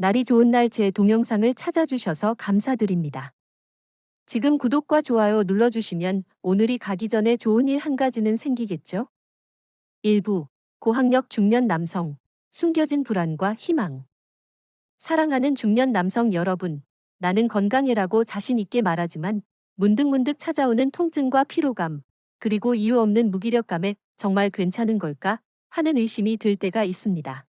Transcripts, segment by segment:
날이 좋은 날 제 동영상을 찾아주셔서 감사드립니다. 지금 구독과 좋아요 눌러주시면 오늘이 가기 전에 좋은 일 한 가지는 생기겠죠? 일부 고학력 중년 남성 숨겨진 불안과 희망 사랑하는 중년 남성 여러분 나는 건강해라고 자신 있게 말하지만 문득문득 찾아오는 통증과 피로감 그리고 이유 없는 무기력감에 정말 괜찮은 걸까 하는 의심이 들 때가 있습니다.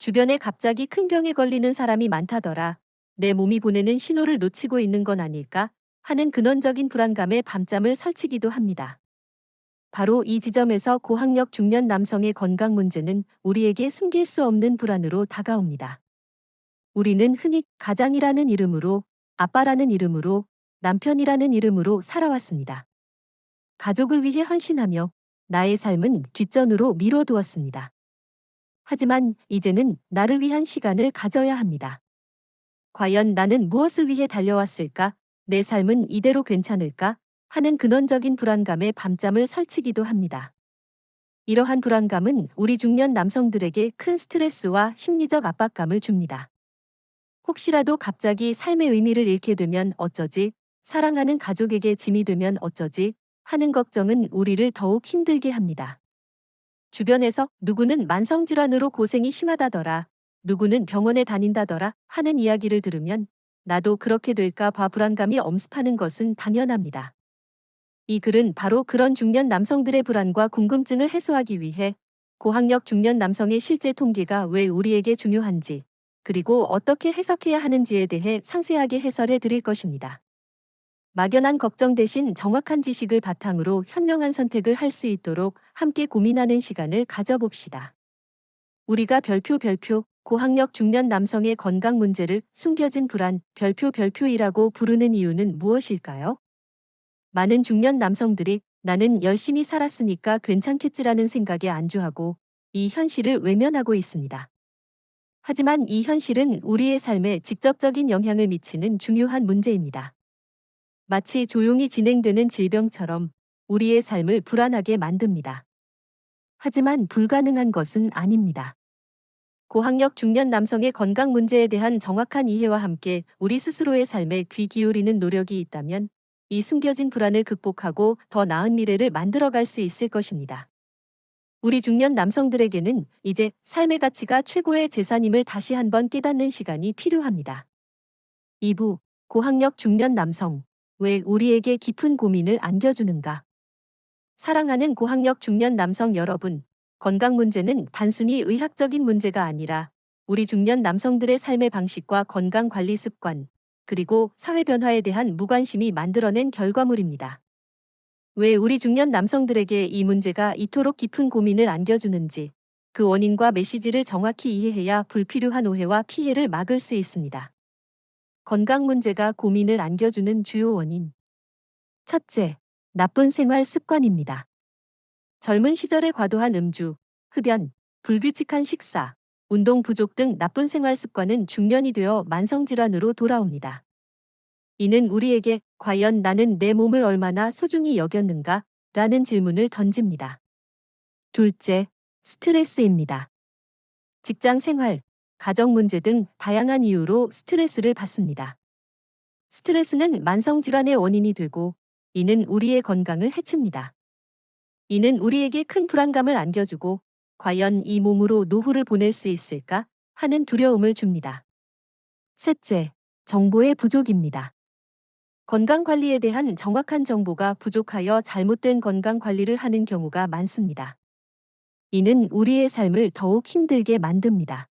주변에 갑자기 큰 병에 걸리는 사람이 많다더라. 내 몸이 보내는 신호를 놓치고 있는 건 아닐까 하는 근원적인 불안감에 밤잠을 설치기도 합니다. 바로 이 지점에서 고학력 중년 남성의 건강 문제는 우리에게 숨길 수 없는 불안으로 다가옵니다. 우리는 흔히 가장이라는 이름으로, 아빠라는 이름으로, 남편이라는 이름으로 살아왔습니다. 가족을 위해 헌신하며 나의 삶은 뒷전으로 미뤄두었습니다. 하지만 이제는 나를 위한 시간을 가져야 합니다. 과연 나는 무엇을 위해 달려왔을까? 내 삶은 이대로 괜찮을까? 하는 근원적인 불안감에 밤잠을 설치기도 합니다. 이러한 불안감은 우리 중년 남성들에게 큰 스트레스와 심리적 압박감을 줍니다. 혹시라도 갑자기 삶의 의미를 잃게 되면 어쩌지? 사랑하는 가족에게 짐이 되면 어쩌지? 하는 걱정은 우리를 더욱 힘들게 합니다. 주변에서 누구는 만성질환으로 고생이 심하다더라, 누구는 병원에 다닌다더라 하는 이야기를 들으면 나도 그렇게 될까 봐 불안감이 엄습하는 것은 당연합니다. 이 글은 바로 그런 중년 남성들의 불안과 궁금증을 해소하기 위해 고학력 중년 남성의 실제 통계가 왜 우리에게 중요한지 그리고 어떻게 해석해야 하는지에 대해 상세하게 해설해 드릴 것입니다. 막연한 걱정 대신 정확한 지식을 바탕으로 현명한 선택을 할 수 있도록 함께 고민하는 시간을 가져봅시다. 우리가 별표 별표 고학력 중년 남성의 건강 문제를 숨겨진 불안 별표 별표이라고 부르는 이유는 무엇일까요? 많은 중년 남성들이 나는 열심히 살았으니까 괜찮겠지라는 생각에 안주하고 이 현실을 외면하고 있습니다. 하지만 이 현실은 우리의 삶에 직접적인 영향을 미치는 중요한 문제입니다. 마치 조용히 진행되는 질병처럼 우리의 삶을 불안하게 만듭니다. 하지만 불가능한 것은 아닙니다. 고학력 중년 남성의 건강 문제에 대한 정확한 이해와 함께 우리 스스로의 삶에 귀 기울이는 노력이 있다면 이 숨겨진 불안을 극복하고 더 나은 미래를 만들어갈 수 있을 것입니다. 우리 중년 남성들에게는 이제 삶의 가치가 최고의 재산임을 다시 한번 깨닫는 시간이 필요합니다. 2부 고학력 중년 남성 왜 우리에게 깊은 고민을 안겨주는가? 사랑하는 고학력 중년 남성 여러분, 건강 문제는 단순히 의학적인 문제가 아니라 우리 중년 남성들의 삶의 방식과 건강 관리 습관, 그리고 사회 변화에 대한 무관심이 만들어낸 결과물입니다. 왜 우리 중년 남성들에게 이 문제가 이토록 깊은 고민을 안겨주는지 그 원인과 메시지를 정확히 이해해야 불필요한 오해와 피해를 막을 수 있습니다. 건강 문제가 고민을 안겨주는 주요 원인. 첫째, 나쁜 생활 습관입니다. 젊은 시절의 과도한 음주, 흡연, 불규칙한 식사, 운동 부족 등 나쁜 생활 습관은 중년이 되어 만성질환으로 돌아옵니다. 이는 우리에게 과연 나는 내 몸을 얼마나 소중히 여겼는가? 라는 질문을 던집니다. 둘째, 스트레스입니다. 직장 생활, 가정 문제 등 다양한 이유로 스트레스를 받습니다. 스트레스는 만성질환의 원인이 되고 이는 우리의 건강을 해칩니다. 이는 우리에게 큰 불안감을 안겨주고 과연 이 몸으로 노후를 보낼 수 있을까 하는 두려움을 줍니다. 셋째, 정보의 부족입니다. 건강관리에 대한 정확한 정보가 부족하여 잘못된 건강관리를 하는 경우가 많습니다. 이는 우리의 삶을 더욱 힘들게 만듭니다.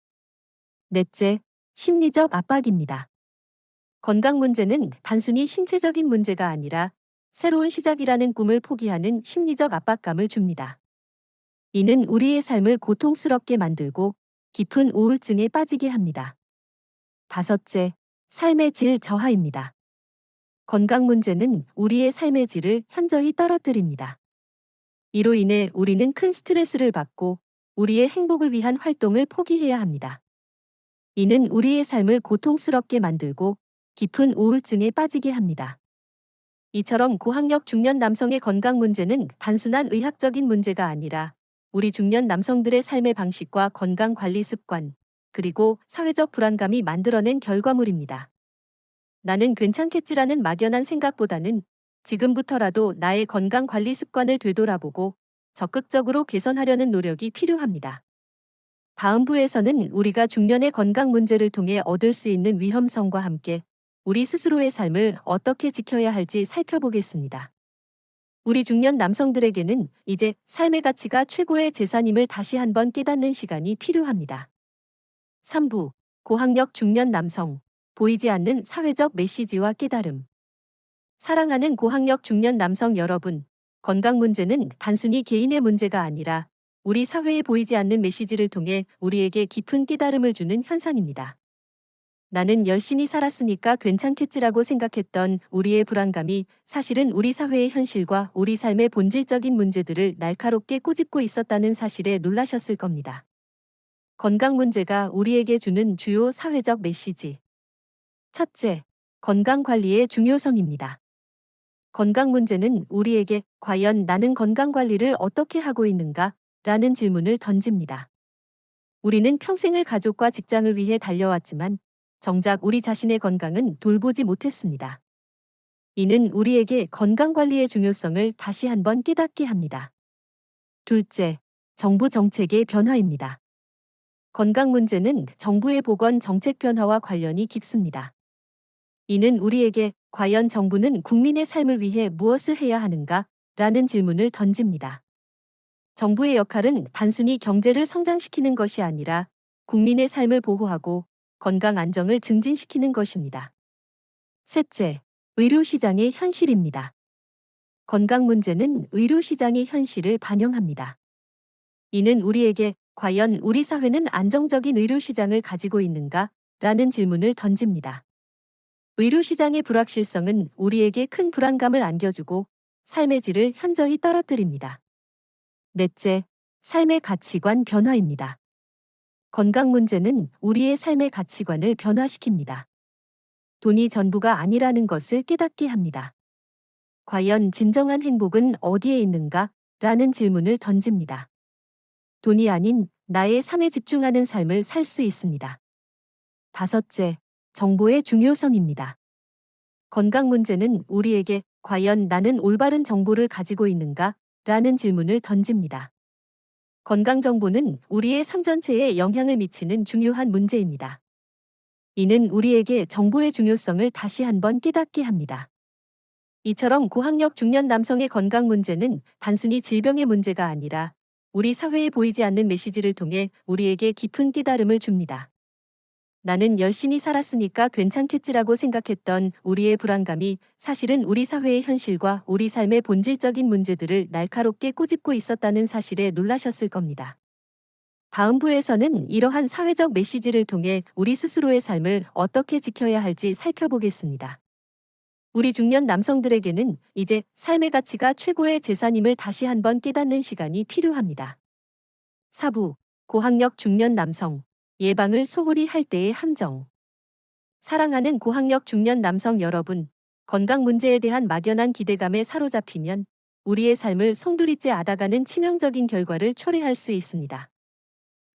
넷째, 심리적 압박입니다. 건강 문제는 단순히 신체적인 문제가 아니라 새로운 시작이라는 꿈을 포기하는 심리적 압박감을 줍니다. 이는 우리의 삶을 고통스럽게 만들고 깊은 우울증에 빠지게 합니다. 다섯째, 삶의 질 저하입니다. 건강 문제는 우리의 삶의 질을 현저히 떨어뜨립니다. 이로 인해 우리는 큰 스트레스를 받고 우리의 행복을 위한 활동을 포기해야 합니다. 이는 우리의 삶을 고통스럽게 만들고 깊은 우울증에 빠지게 합니다. 이처럼 고학력 중년 남성의 건강 문제는 단순한 의학적인 문제가 아니라 우리 중년 남성들의 삶의 방식과 건강 관리 습관, 그리고 사회적 불안감이 만들어낸 결과물입니다. 나는 괜찮겠지라는 막연한 생각보다는 지금부터라도 나의 건강 관리 습관을 되돌아보고 적극적으로 개선하려는 노력이 필요합니다. 다음 부에서는 우리가 중년의 건강 문제를 통해 얻을 수 있는 위험성과 함께 우리 스스로의 삶을 어떻게 지켜야 할지 살펴보겠습니다. 우리 중년 남성들에게는 이제 삶의 가치가 최고의 재산임을 다시 한번 깨닫는 시간이 필요합니다. 3부 고학력 중년 남성 보이지 않는 사회적 메시지와 깨달음 사랑하는 고학력 중년 남성 여러분 건강 문제는 단순히 개인의 문제가 아니라 우리 사회에 보이지 않는 메시지를 통해 우리에게 깊은 깨달음을 주는 현상입니다. 나는 열심히 살았으니까 괜찮겠지라고 생각했던 우리의 불안감이 사실은 우리 사회의 현실과 우리 삶의 본질적인 문제들을 날카롭게 꼬집고 있었다는 사실에 놀라셨을 겁니다. 건강 문제가 우리에게 주는 주요 사회적 메시지. 첫째, 건강 관리의 중요성입니다. 건강 문제는 우리에게 과연 나는 건강 관리를 어떻게 하고 있는가? 라는 질문을 던집니다. 우리는 평생을 가족과 직장을 위해 달려왔지만 정작 우리 자신의 건강은 돌보지 못했습니다. 이는 우리에게 건강관리의 중요성을 다시 한번 깨닫게 합니다. 둘째, 정부 정책의 변화입니다. 건강 문제는 정부의 보건 정책 변화와 관련이 깊습니다. 이는 우리에게 과연 정부는 국민의 삶을 위해 무엇을 해야 하는가? 라는 질문을 던집니다. 정부의 역할은 단순히 경제를 성장시키는 것이 아니라 국민의 삶을 보호하고 건강 안정을 증진시키는 것입니다. 셋째, 의료시장의 현실입니다. 건강 문제는 의료시장의 현실을 반영합니다. 이는 우리에게 과연 우리 사회는 안정적인 의료시장을 가지고 있는가? 라는 질문을 던집니다. 의료시장의 불확실성은 우리에게 큰 불안감을 안겨주고 삶의 질을 현저히 떨어뜨립니다. 넷째, 삶의 가치관 변화입니다. 건강 문제는 우리의 삶의 가치관을 변화시킵니다. 돈이 전부가 아니라는 것을 깨닫게 합니다. 과연 진정한 행복은 어디에 있는가? 라는 질문을 던집니다. 돈이 아닌 나의 삶에 집중하는 삶을 살 수 있습니다. 다섯째, 정보의 중요성입니다. 건강 문제는 우리에게 과연 나는 올바른 정보를 가지고 있는가? 라는 질문을 던집니다. 건강정보는 우리의 삶 전체에 영향을 미치는 중요한 문제입니다. 이는 우리에게 정보의 중요성을 다시 한번 깨닫게 합니다. 이처럼 고학력 중년 남성의 건강 문제는 단순히 질병의 문제가 아니라 우리 사회에 보이지 않는 메시지를 통해 우리에게 깊은 깨달음을 줍니다. 나는 열심히 살았으니까 괜찮겠지라고 생각했던 우리의 불안감이 사실은 우리 사회의 현실과 우리 삶의 본질적인 문제들을 날카롭게 꼬집고 있었다는 사실에 놀라셨을 겁니다. 다음 부에서는 이러한 사회적 메시지를 통해 우리 스스로의 삶을 어떻게 지켜야 할지 살펴보겠습니다. 우리 중년 남성들에게는 이제 삶의 가치가 최고의 재산임을 다시 한번 깨닫는 시간이 필요합니다. 사부, 고학력 중년 남성, 예방을 소홀히 할 때의 함정. 사랑하는 고학력 중년 남성 여러분, 건강 문제에 대한 막연한 기대감에 사로잡히면 우리의 삶을 송두리째 앗아가는 치명적인 결과를 초래할 수 있습니다.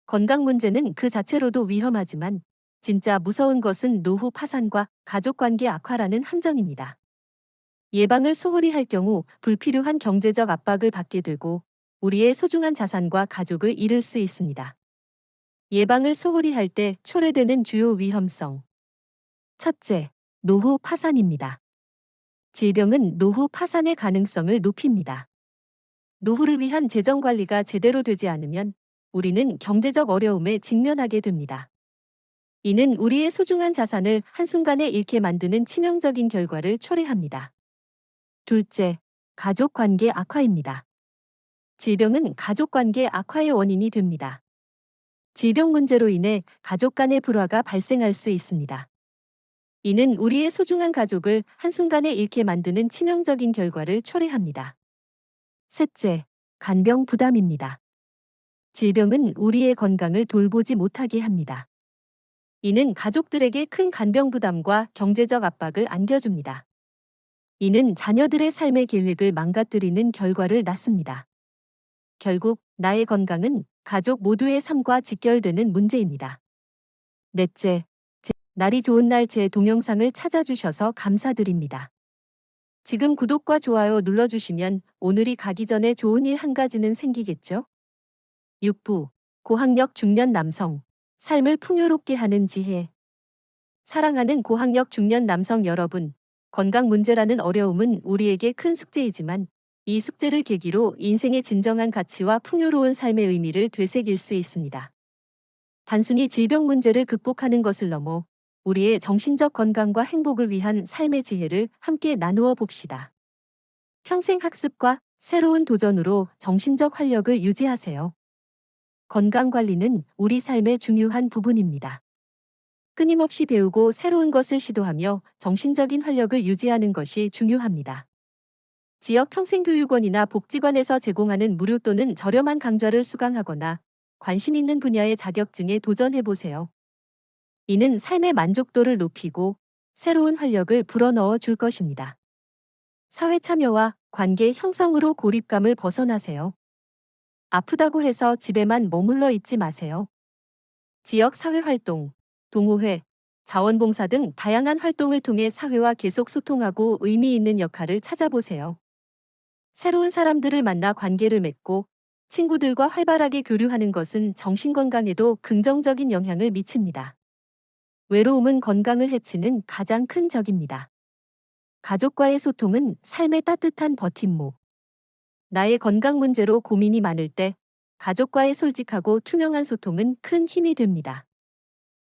건강 문제는 그 자체로도 위험하지만 진짜 무서운 것은 노후 파산과 가족관계 악화라는 함정입니다. 예방을 소홀히 할 경우 불필요한 경제적 압박을 받게 되고 우리의 소중한 자산과 가족을 잃을 수 있습니다. 예방을 소홀히 할 때 초래되는 주요 위험성. 첫째, 노후 파산입니다. 질병은 노후 파산의 가능성을 높입니다. 노후를 위한 재정 관리가 제대로 되지 않으면 우리는 경제적 어려움에 직면하게 됩니다. 이는 우리의 소중한 자산을 한순간에 잃게 만드는 치명적인 결과를 초래합니다. 둘째, 가족 관계 악화입니다. 질병은 가족 관계 악화의 원인이 됩니다. 질병 문제로 인해 가족 간의 불화가 발생할 수 있습니다. 이는 우리의 소중한 가족을 한순간에 잃게 만드는 치명적인 결과를 초래합니다. 셋째, 간병 부담입니다. 질병은 우리의 건강을 돌보지 못하게 합니다. 이는 가족들에게 큰 간병 부담과 경제적 압박을 안겨줍니다. 이는 자녀들의 삶의 계획을 망가뜨리는 결과를 낳습니다. 결국 나의 건강은 가족 모두의 삶과 직결되는 문제입니다. 넷째, 제, 날이 좋은 날 제 동영상을 찾아주셔서 감사드립니다. 지금 구독과 좋아요 눌러주시면 오늘이 가기 전에 좋은 일 한 가지는 생기겠죠? 6부, 고학력 중년 남성, 삶을 풍요롭게 하는 지혜. 사랑하는 고학력 중년 남성 여러분, 건강 문제라는 어려움은 우리에게 큰 숙제이지만 이 숙제를 계기로 인생의 진정한 가치와 풍요로운 삶의 의미를 되새길 수 있습니다. 단순히 질병 문제를 극복하는 것을 넘어 우리의 정신적 건강과 행복을 위한 삶의 지혜를 함께 나누어 봅시다. 평생 학습과 새로운 도전으로 정신적 활력을 유지하세요. 건강 관리는 우리 삶의 중요한 부분입니다. 끊임없이 배우고 새로운 것을 시도하며 정신적인 활력을 유지하는 것이 중요합니다. 지역 평생교육원이나 복지관에서 제공하는 무료 또는 저렴한 강좌를 수강하거나 관심 있는 분야의 자격증에 도전해보세요. 이는 삶의 만족도를 높이고 새로운 활력을 불어넣어 줄 것입니다. 사회 참여와 관계 형성으로 고립감을 벗어나세요. 아프다고 해서 집에만 머물러 있지 마세요. 지역 사회 활동, 동호회, 자원봉사 등 다양한 활동을 통해 사회와 계속 소통하고 의미 있는 역할을 찾아보세요. 새로운 사람들을 만나 관계를 맺고 친구들과 활발하게 교류하는 것은 정신건강에도 긍정적인 영향을 미칩니다. 외로움은 건강을 해치는 가장 큰 적입니다. 가족과의 소통은 삶의 따뜻한 버팀목. 나의 건강 문제로 고민이 많을 때 가족과의 솔직하고 투명한 소통은 큰 힘이 됩니다.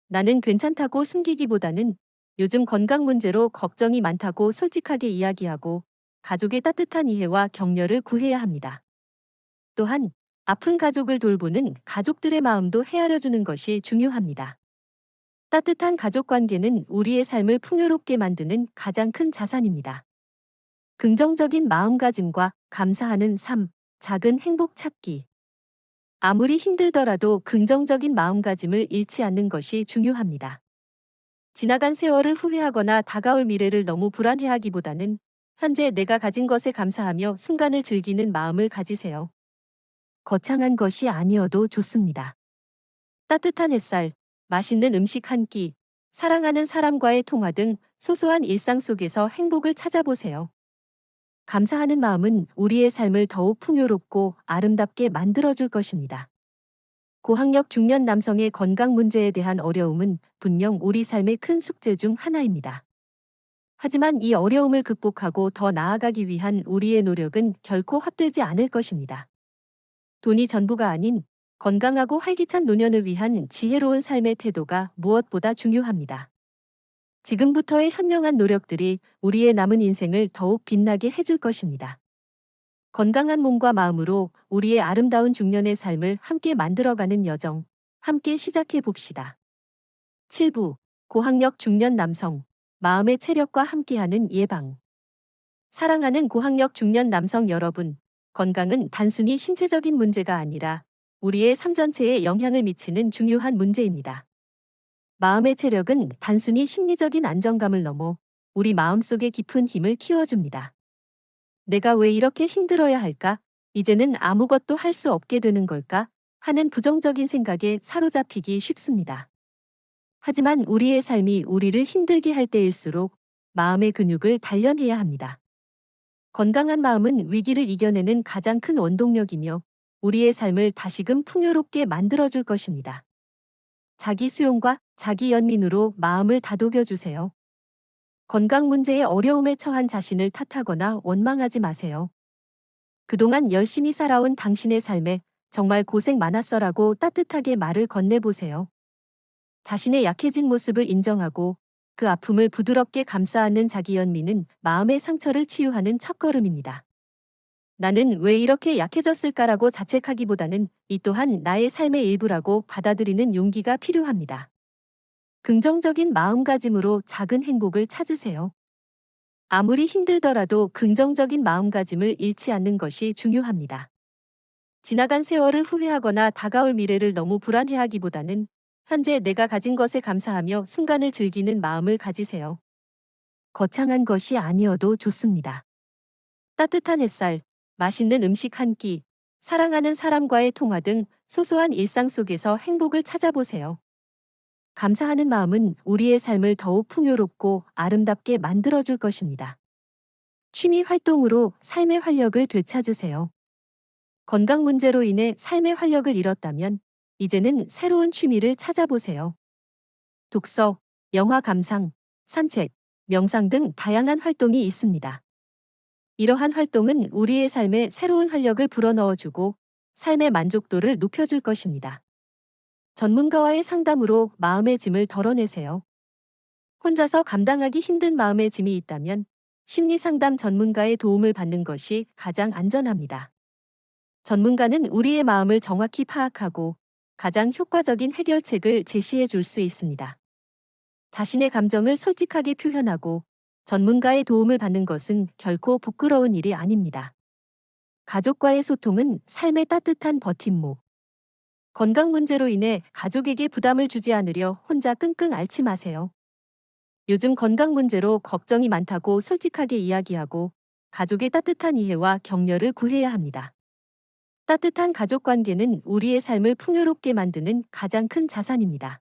나는 괜찮다고 숨기기보다는 요즘 건강 문제로 걱정이 많다고 솔직하게 이야기하고 가족의 따뜻한 이해와 격려를 구해야 합니다. 또한 아픈 가족을 돌보는 가족들의 마음도 헤아려주는 것이 중요합니다. 따뜻한 가족 관계는 우리의 삶을 풍요롭게 만드는 가장 큰 자산입니다. 긍정적인 마음가짐과 감사하는 삶, 작은 행복 찾기. 아무리 힘들더라도 긍정적인 마음가짐을 잃지 않는 것이 중요합니다. 지나간 세월을 후회하거나 다가올 미래를 너무 불안해하기보다는 현재 내가 가진 것에 감사하며 순간을 즐기는 마음을 가지세요. 거창한 것이 아니어도 좋습니다. 따뜻한 햇살, 맛있는 음식 한 끼, 사랑하는 사람과의 통화 등 소소한 일상 속에서 행복을 찾아보세요. 감사하는 마음은 우리의 삶을 더욱 풍요롭고 아름답게 만들어줄 것입니다. 고학력 중년 남성의 건강 문제에 대한 어려움은 분명 우리 삶의 큰 숙제 중 하나입니다. 하지만 이 어려움을 극복하고 더 나아가기 위한 우리의 노력은 결코 헛되지 않을 것입니다. 돈이 전부가 아닌 건강하고 활기찬 노년을 위한 지혜로운 삶의 태도가 무엇보다 중요합니다. 지금부터의 현명한 노력들이 우리의 남은 인생을 더욱 빛나게 해줄 것입니다. 건강한 몸과 마음으로 우리의 아름다운 중년의 삶을 함께 만들어가는 여정, 함께 시작해 봅시다. 7부 고학력 중년 남성, 마음의 체력과 함께하는 예방. 사랑하는 고학력 중년 남성 여러분, 건강은 단순히 신체적인 문제가 아니라 우리의 삶 전체에 영향을 미치는 중요한 문제입니다. 마음의 체력은 단순히 심리적인 안정감을 넘어 우리 마음속의 깊은 힘을 키워줍니다. 내가 왜 이렇게 힘들어야 할까? 이제는 아무것도 할 수 없게 되는 걸까? 하는 부정적인 생각에 사로잡히기 쉽습니다. 하지만 우리의 삶이 우리를 힘들게 할 때일수록 마음의 근육을 단련해야 합니다. 건강한 마음은 위기를 이겨내는 가장 큰 원동력이며 우리의 삶을 다시금 풍요롭게 만들어줄 것입니다. 자기 수용과 자기 연민으로 마음을 다독여 주세요. 건강 문제의 어려움에 처한 자신을 탓하거나 원망하지 마세요. 그동안 열심히 살아온 당신의 삶에 정말 고생 많았어라고 따뜻하게 말을 건네보세요. 자신의 약해진 모습을 인정하고 그 아픔을 부드럽게 감싸안는 자기 연민은 마음의 상처를 치유하는 첫걸음입니다. 나는 왜 이렇게 약해졌을까라고 자책하기보다는 이 또한 나의 삶의 일부라고 받아들이는 용기가 필요합니다. 긍정적인 마음가짐으로 작은 행복을 찾으세요. 아무리 힘들더라도 긍정적인 마음가짐을 잃지 않는 것이 중요합니다. 지나간 세월을 후회하거나 다가올 미래를 너무 불안해하기보다는 현재 내가 가진 것에 감사하며 순간을 즐기는 마음을 가지세요. 거창한 것이 아니어도 좋습니다. 따뜻한 햇살, 맛있는 음식 한 끼, 사랑하는 사람과의 통화 등 소소한 일상 속에서 행복을 찾아보세요. 감사하는 마음은 우리의 삶을 더욱 풍요롭고 아름답게 만들어줄 것입니다. 취미 활동으로 삶의 활력을 되찾으세요. 건강 문제로 인해 삶의 활력을 잃었다면 이제는 새로운 취미를 찾아보세요. 독서, 영화 감상, 산책, 명상 등 다양한 활동이 있습니다. 이러한 활동은 우리의 삶에 새로운 활력을 불어넣어주고 삶의 만족도를 높여줄 것입니다. 전문가와의 상담으로 마음의 짐을 덜어내세요. 혼자서 감당하기 힘든 마음의 짐이 있다면 심리 상담 전문가의 도움을 받는 것이 가장 안전합니다. 전문가는 우리의 마음을 정확히 파악하고 가장 효과적인 해결책을 제시해 줄 수 있습니다. 자신의 감정을 솔직하게 표현하고 전문가의 도움을 받는 것은 결코 부끄러운 일이 아닙니다. 가족과의 소통은 삶의 따뜻한 버팀목. 건강 문제로 인해 가족에게 부담을 주지 않으려 혼자 끙끙 앓지 마세요. 요즘 건강 문제로 걱정이 많다고 솔직하게 이야기하고 가족의 따뜻한 이해와 격려를 구해야 합니다. 따뜻한 가족 관계는 우리의 삶을 풍요롭게 만드는 가장 큰 자산입니다.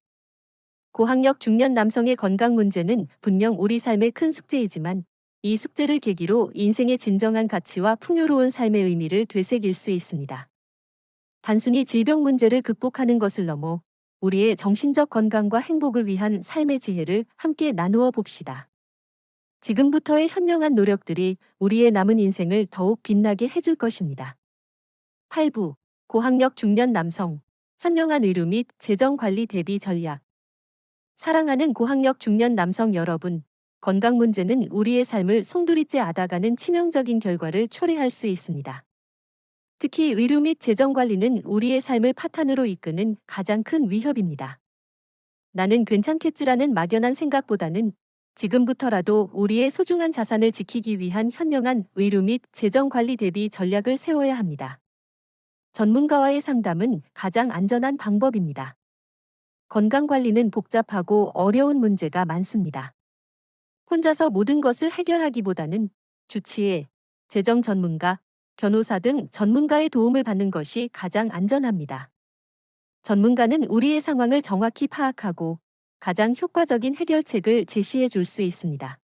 고학력 중년 남성의 건강 문제는 분명 우리 삶의 큰 숙제이지만 이 숙제를 계기로 인생의 진정한 가치와 풍요로운 삶의 의미를 되새길 수 있습니다. 단순히 질병 문제를 극복하는 것을 넘어 우리의 정신적 건강과 행복을 위한 삶의 지혜를 함께 나누어 봅시다. 지금부터의 현명한 노력들이 우리의 남은 인생을 더욱 빛나게 해줄 것입니다. 8부 고학력 중년 남성 현명한 의료 및 재정 관리 대비 전략 사랑하는 고학력 중년 남성 여러분 건강 문제는 우리의 삶을 송두리째 앓아가는 치명적인 결과를 초래할 수 있습니다. 특히 의료 및 재정 관리는 우리의 삶을 파탄으로 이끄는 가장 큰 위협입니다. 나는 괜찮겠지라는 막연한 생각보다는 지금부터라도 우리의 소중한 자산을 지키기 위한 현명한 의료 및 재정 관리 대비 전략을 세워야 합니다. 전문가와의 상담은 가장 안전한 방법입니다. 건강 관리는 복잡하고 어려운 문제가 많습니다. 혼자서 모든 것을 해결하기보다는 주치의, 재정 전문가, 변호사 등 전문가의 도움을 받는 것이 가장 안전합니다. 전문가는 우리의 상황을 정확히 파악하고 가장 효과적인 해결책을 제시해 줄 수 있습니다.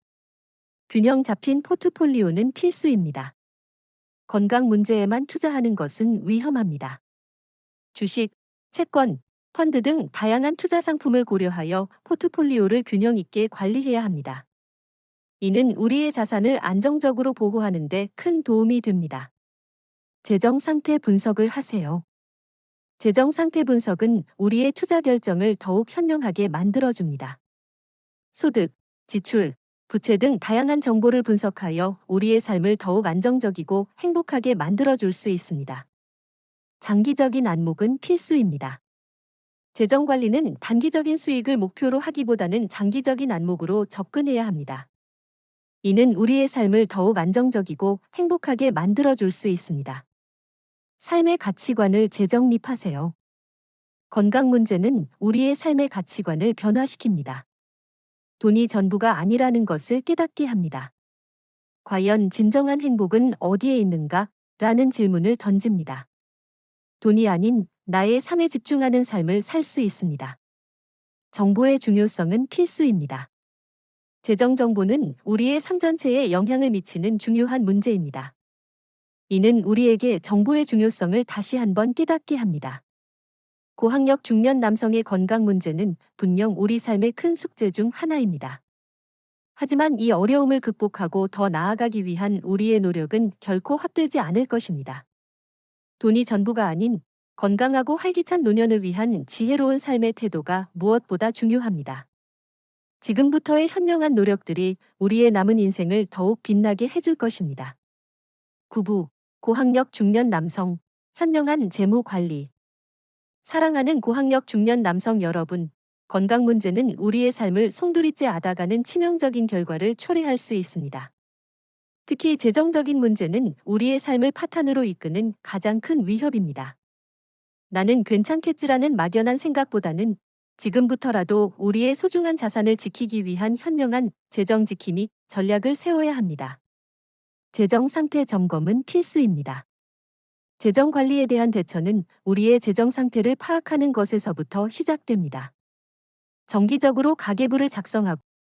균형 잡힌 포트폴리오는 필수입니다. 건강 문제에만 투자하는 것은 위험합니다. 주식, 채권, 펀드 등 다양한 투자 상품을 고려하여 포트폴리오를 균형 있게 관리해야 합니다. 이는 우리의 자산을 안정적으로 보호하는 데 큰 도움이 됩니다. 재정 상태 분석을 하세요. 재정 상태 분석은 우리의 투자 결정을 더욱 현명하게 만들어줍니다. 소득, 지출, 부채 등 다양한 정보를 분석하여 우리의 삶을 더욱 안정적이고 행복하게 만들어줄 수 있습니다. 장기적인 안목은 필수입니다. 재정 관리는 단기적인 수익을 목표로 하기보다는 장기적인 안목으로 접근해야 합니다. 이는 우리의 삶을 더욱 안정적이고 행복하게 만들어줄 수 있습니다. 삶의 가치관을 재정립하세요. 건강 문제는 우리의 삶의 가치관을 변화시킵니다. 돈이 전부가 아니라는 것을 깨닫게 합니다. 과연 진정한 행복은 어디에 있는가? 라는 질문을 던집니다. 돈이 아닌 나의 삶에 집중하는 삶을 살 수 있습니다. 정보의 중요성은 필수입니다. 재정 정보는 우리의 삶 전체에 영향을 미치는 중요한 문제입니다. 이는 우리에게 정보의 중요성을 다시 한번 깨닫게 합니다. 고학력 중년 남성의 건강 문제는 분명 우리 삶의 큰 숙제 중 하나입니다. 하지만 이 어려움을 극복하고 더 나아가기 위한 우리의 노력은 결코 헛되지 않을 것입니다. 돈이 전부가 아닌 건강하고 활기찬 노년을 위한 지혜로운 삶의 태도가 무엇보다 중요합니다. 지금부터의 현명한 노력들이 우리의 남은 인생을 더욱 빛나게 해줄 것입니다. 9부 고학력 중년 남성, 현명한 재무 관리. 사랑하는 고학력 중년 남성 여러분, 건강 문제는 우리의 삶을 송두리째 앓아가는 치명적인 결과를 초래할 수 있습니다. 특히 재정적인 문제는 우리의 삶을 파탄으로 이끄는 가장 큰 위협입니다. 나는 괜찮겠지라는 막연한 생각보다는 지금부터라도 우리의 소중한 자산을 지키기 위한 현명한 재정 지킴이 전략을 세워야 합니다. 재정 상태 점검은 필수입니다. 재정 관리에 대한 대처는 우리의 재정 상태를 파악하는 것에서부터 시작됩니다. 정기적으로 가계부를 작성하고